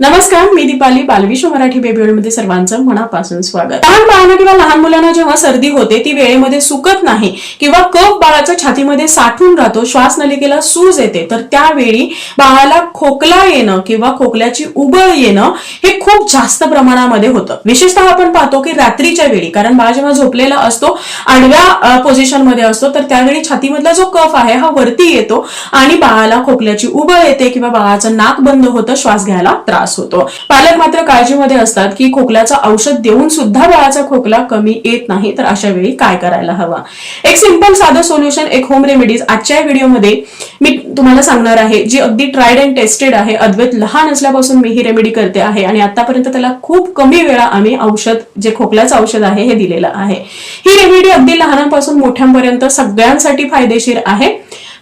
नमस्कार मी दीपाली बालविश्व मराठी बेबी मध्ये सर्वांचं मनापासून स्वागत. लहान बाळांना किंवा लहान मुलांना जेव्हा सर्दी होते ती वेळेमध्ये सुकत नाही किंवा कफ बाळाच्या छातीमध्ये साठून राहतो श्वास नलिकेला सूज येते तर त्यावेळी बाळाला खोकला येणं किंवा खोकल्याची उबळ येणं हे खूप जास्त प्रमाणामध्ये होतं. विशेषतः आपण पाहतो की रात्रीच्या वेळी कारण बाळ जेव्हा झोपलेला असतो आडव्या पोझिशनमध्ये असतो तर त्यावेळी छातीमधला जो कफ आहे हा वरती येतो आणि बाळाला खोकल्याची उबळ येते किंवा बाळाचं नाक बंद होतं श्वास घ्यायला त्रास होतो. पालक मात्र काळजीमध्ये असतात की खोकल्याचं औषध देऊन सुद्धा बाळाचा खोकला कमी येत नाही तर अशा वेळी काय करायला हवा? एक सिंपल साधं सोल्युशन एक होम रेमेडीज आजच्या व्हिडिओमध्ये मी तुम्हाला सांगणार आहे जी अगदी ट्रायड अँड टेस्टेड आहे. अद्वैत लहान असल्यापासून मी ही रेमेडी करते आहे आणि आतापर्यंत त्याला खूप कमी वेळा आम्ही औषध जे खोकल्याचं औषध आहे हे दिलेलं आहे. ही रेमेडी अगदी लहानांपासून मोठ्यांपर्यंत सगळ्यांसाठी फायदेशीर आहे.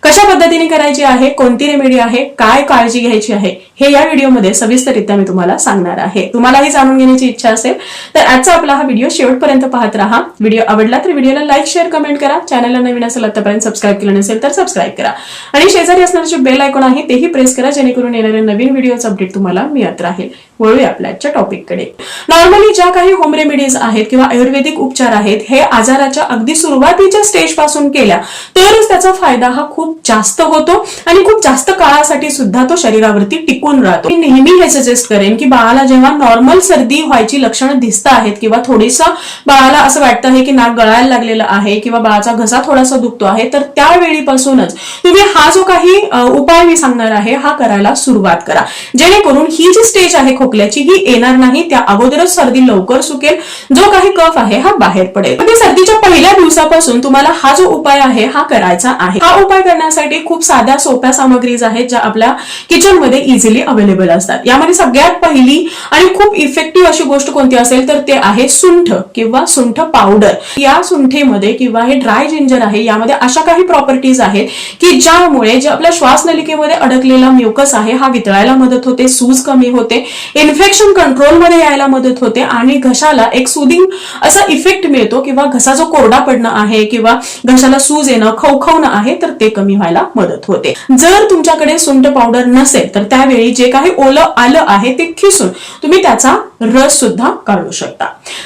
कशा पद्धतीने करायची आहे कोणती रेमेडी आहे काय काळजी घ्यायची आहे हे या व्हिडिओमध्ये सविस्तररित्या मी तुम्हाला सांगणार आहे. तुम्हालाही जाणून घेण्याची इच्छा असेल तर आजचा आपला हा व्हिडिओ शेवटपर्यंत पाहत राहा. व्हिडिओ आवडला तर व्हिडिओला लाईक शेअर कमेंट करा. चॅनलला नवीन असेल आतापर्यंत सबस्क्राईब केलं नसेल तर सबस्क्राईब करा. आणि शेजारी असणारे जे बेल आयकॉन आहे तेही प्रेस करा जेणेकरून येणारे नवीन व्हिडिओचं अपडेट तुम्हाला मिळत राहील. वळूया आपल्याच्या टॉपिककडे नॉर्मली ज्या काही होम रेमेडीज आहेत किंवा आयुर्वेदिक उपचार आहेत हे आजाराच्या अगदी सुरुवातीच्या स्टेजपासून केल्या तरच त्याचा फायदा हा खूप जास्त होतो आणि खूप जास्त काळासाठी सुद्धा तो शरीरावरती टिकून राहतो. मी नेहमी हे सजेस्ट करेन की बाळाला जेव्हा नॉर्मल सर्दी व्हायची लक्षणं दिसत आहेत किंवा थोडीसं बाळाला असं वाटतं आहे की नाक गळायला लागलेलं आहे किंवा बाळाचा घसा थोडासा दुखतो आहे तर त्यावेळीपासूनच तुम्ही हा जो काही उपाय मी सांगणार आहे हा करायला सुरुवात करा. जेणेकरून ही जी स्टेज आहे खोकल्याची ही येणार नाही त्या अगोदरच सर्दी लवकर सुकेल. जो काही कफ आहे हा बाहेर पडेल. म्हणजे सर्दीच्या पहिल्या दिवसापासून तुम्हाला हा जो उपाय आहे हा करायचा आहे. हा उपाय करण्यासाठी खूप साध्या सोप्या सामग्रीज आहेत ज्या आपल्या किचनमध्ये इझिली अवेलेबल असतात. यामध्ये सगळ्यात पहिली आणि खूप इफेक्टिव्ह अशी गोष्ट कोणती असेल तर ते आहे सुंठ किंवा सुंठ पावडर या सुंठेमध्ये किंवा हे ड्राय जिंजर आहे यामध्ये अशा काही प्रॉपर्टीज आहेत की ज्यामुळे जे आपल्या श्वासनलिकेमध्ये अडकलेला म्युकस आहे हा वितळायला मदत होते सूज कमी होते. इन्फेक्शन कंट्रोलमध्ये यायला मदत होते आणि घशाला एक सुदिंग असा इफेक्ट मिळतो किंवा घसा जो कोरडा पडणं आहे किंवा घशाला सूज येणं खवखवणं आहे तर ते कमी व्हायला मदत होते. जर तुमच्याकडे सुंठ पावडर नसेल तर त्यावेळी जे काही ओलं आलं आहे ते खिसून तुम्ही त्याचा रस सुद्धा काढू शकता.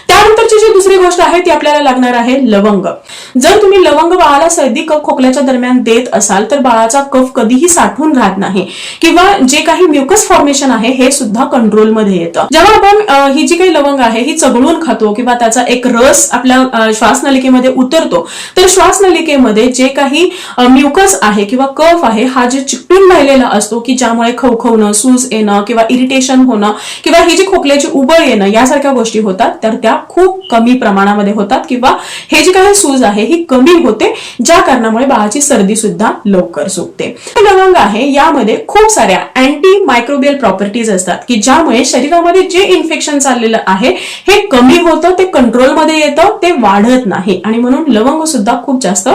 त्यानंतरची जी दुसरी गोष्ट आहे ती आपल्याला लागणार आहे लवंग. जर तुम्ही लवंग बाळाला सर्दी कफ खोकल्याच्या दरम्यान देत असाल तर बाळाचा कफ कधीही साठवून राहत नाही. किंवा जे काही म्युकस फॉर्मेशन आहे हे सुद्धा कंट्रोलमध्ये येतं. जेव्हा आपण ही जी काही लवंग आहे ही चघळून खातो किंवा त्याचा एक रस आपल्या श्वासनलिकेमध्ये उतरतो तर श्वासनलिकेमध्ये जे काही म्युकस आहे किंवा कफ आहे हा जे चिकटून राहिलेला असतो की ज्यामुळे खवखवणं सूज येणं किंवा इरिटेशन होणं किंवा ही जी खोकल्याची उबळ येणं यासारख्या गोष्टी होतात तर त्या खूप कमी प्रमाणामध्ये होतात किंवा हे जी काही सूज आहे ही कमी होते ज्या कारणामुळे बाळाची सर्दी सुद्धा लवकर सुटते. लवंग आहे यामध्ये खूप साऱ्या अँटी मायक्रोबियल प्रॉपर्टीज असतात की ज्यामुळे शरीरामध्ये जे इन्फेक्शन चाललेलं आहे हे कमी होतं ते कंट्रोलमध्ये येतं ते वाढत नाही. आणि म्हणून लवंग सुद्धा खूप जास्त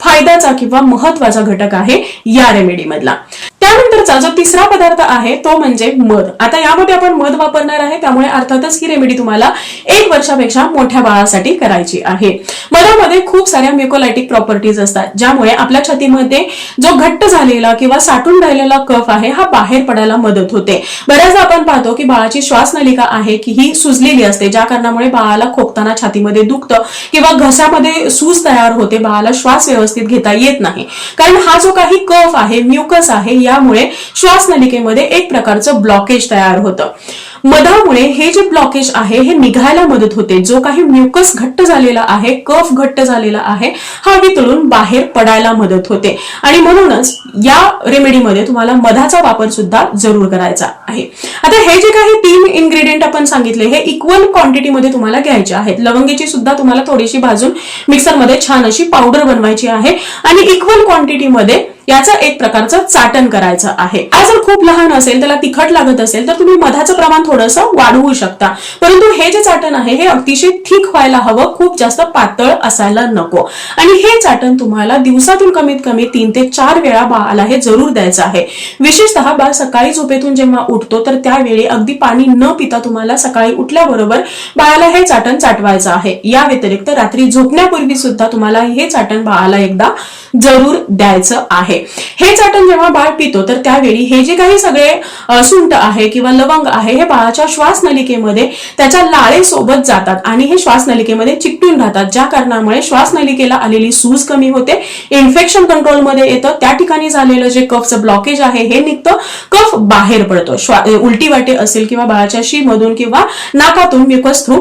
फायद्याचा किंवा महत्त्वाचा घटक आहे या रेमेडी मधला. त्यानंतरचा जो तिसरा पदार्थ आहे तो म्हणजे मध. आता यामध्ये आपण मध वापरणार आहे त्यामुळे अर्थातच ही रेमेडी तुम्हाला एक वर्षापेक्षा मोठ्या बाळासाठी करायची आहे. मधामध्ये खूप साऱ्या म्युकोलायटिक प्रॉपर्टीज असतात ज्यामुळे आपल्या छातीमध्ये जो घट्ट झालेला किंवा साठून राहिलेला कफ आहे हा बाहेर पडायला मदत होते. बऱ्याचदा आपण पाहतो की बाळाची श्वासनलिका आहे की ही सुजलेली असते ज्या कारणामुळे बाळाला खोकताना छातीमध्ये दुखतं किंवा घशामध्ये सूज तयार होते बाळाला श्वास व्यवस्थित घेता येत नाही. कारण हा जो काही कफ आहे म्युकस आहे यामुळे श्वासनलिकेमध्ये एक प्रकारचं ब्लॉकेज तयार होतं. मधामुळे हे जे ब्लॉकेज आहे हे निघायला मदत होते. जो काही म्युकस घट्ट झालेला आहे कफ घट्ट झालेला आहे हा वितळून बाहेर पडायला मदत होते. आणि म्हणूनच या रेमेडीमध्ये तुम्हाला मधाचा वापर सुद्धा जरूर करायचा आहे. आता हे जे काही तीन इन्ग्रेडियंट आपण सांगितले हे इक्वल क्वांटिटीमध्ये तुम्हाला घ्यायचे आहेत. लवंगीची सुद्धा तुम्हाला थोडीशी भाजून मिक्सरमध्ये छान अशी पावडर बनवायची आहे. आणि इक्वल क्वांटिटीमध्ये याचं एक प्रकारचं चाटण करायचं आहे. आज जर खूप लहान असेल त्याला तिखट लागत असेल तर तुम्ही मधाचं प्रमाण थोडंसं वाढवू शकता. परंतु हे जे चाटण आहे हे अतिशय थिक व्हायला हवं खूप जास्त पातळ असायला नको. आणि हे चाटण तुम्हाला दिवसातून कमीत कमी तीन ते चार वेळा बाळाला हे जरूर द्यायचं आहे. विशेषतः बाळ सकाळी झोपेतून जेव्हा उठतो तर त्यावेळी अगदी पाणी न पिता तुम्हाला सकाळी उठल्याबरोबर बाळाला हे चाटण चाटवायचं आहे. या व्यतिरिक्त रात्री झोपण्यापूर्वी सुद्धा तुम्हाला हे चाटण बाळाला एकदा जरूर द्यायचं आहे. हे चाटण जेव्हा बाळ पितो तर त्यावेळी हे जे काही सगळे सुंट आहे किंवा लवंग आहे हे बाळाच्या श्वासनलिकेमध्ये त्याच्या लाळेसोबत जातात आणि हे श्वासनलिकेमध्ये चिकटून राहतात. ज्या कारणामुळे श्वासनलिकेला आलेली सूज कमी होते इन्फेक्शन कंट्रोलमध्ये येतं. त्या ठिकाणी झालेलं जे कफचं ब्लॉकेज आहे हे निघतं. कफ बाहेर पडतो उलटी वाटे असेल किंवा बाळाच्या शी मधून किंवा नाकातून म्युकस थ्रू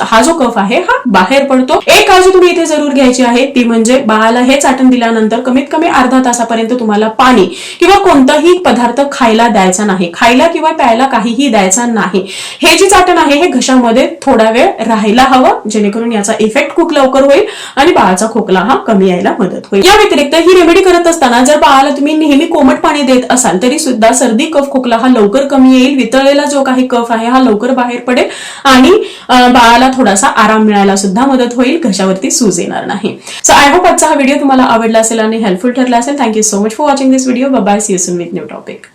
हा जो कफ आहे हा बाहेर पडतो. एक काळजी तुम्ही इथे जरूर घ्यायची आहे. ती म्हणजे बाळाला हे चाटण दिल्यानंतर कमीत कमी अर्धा तासापर्यंत तुम्हाला पाणी किंवा कोणताही पदार्थ खायला द्यायचा नाही. खायला किंवा प्यायला काहीही द्यायचा नाही. हे जे चाटण आहे हे घशामध्ये थोडा वेळ राहायला हवं जेणेकरून याचा इफेक्ट खूप लवकर होईल आणि बाळाचा खोकला हा कमी यायला मदत होईल. या व्यतिरिक्त ही रेमेडी करत असताना जर बाळाला तुम्ही नेहमी कोमट पाणी देत असाल तरी सुद्धा सर्दी कफ खोकला हा लवकर कमी येईल वितळलेला जो काही कफ आहे हा लवकर बाहेर पडेल आणि बाळाला थोडासा आराम मिळायला सुद्धा मदत होईल घशावरती सूज येणार नाही. सो आय होप आजचा हा व्हिडिओ तुम्हाला आवडला असेल आणि हेल्पफुल ठरला असेल. Thank you so much for watching this video bye see you soon with new topic